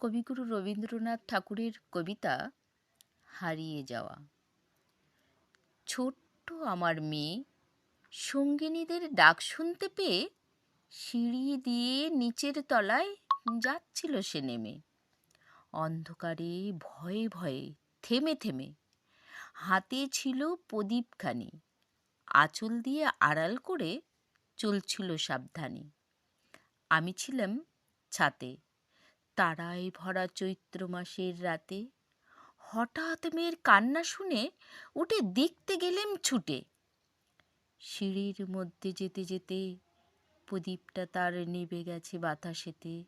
কবিগুরু রবীন্দ্রনাথ ঠাকুরের কবিতা হারিয়ে যাওয়া। ছোট্ট আমার মেয়ে সঙ্গিনীদের ডাক শুনতে পেয়ে সিঁড়ি দিয়ে নিচের তলায় যাচ্ছিল সে নেমে। অন্ধকারে ভয়ে ভয়ে থেমে থেমে হাতে ছিল প্রদীপখানি, আঁচল দিয়ে আড়াল করে চলছিল সাবধানে। আমি ছিলাম ছাতে। তারায় ভরা চৈত্র মাসের রাতে। হঠাৎ মেয়ের কান্না শুনে উঠে দেখতে গেলেম ছুটে। সিঁড়ির মধ্যে যেতে যেতে প্রদীপটা তার নিভে গেছে বাতাসেতে।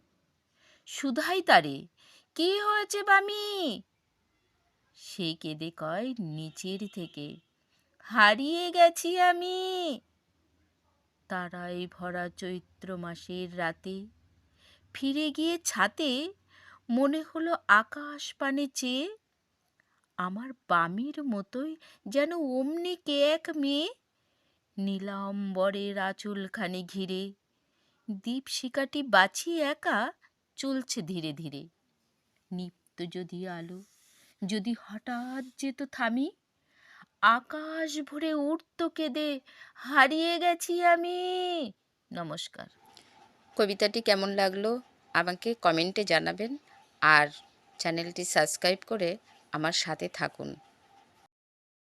সুধাই তারে, কি হয়েছে বামি সে কেঁদে কয় নিচের থেকে। হারিয়ে গেছি আমি। তারাই ভরা চৈত্র মাসের রাতে ফিরে গিয়ে ছাতে মনে হলো আকাশ পানে চেয়ে আমার বামির মতোই যেন অমনি কে এক মেয়ে। নীলাম্বরের আঁচলখানি ঘিরে দীপশিকাটি বাছি একা চলছে ধীরে ধীরে। নিপ্ত যদি আলো, যদি হঠাৎ যেত থামি, আকাশ ভরে উঠত কেঁদে, হারিয়ে গেছি আমি। নমস্কার। কবিতাটি কেমন লাগল আমাকে কমেন্টে জানাবেন আর চ্যানেলটি সাবস্ক্রাইব করে আমার সাথে থাকুন।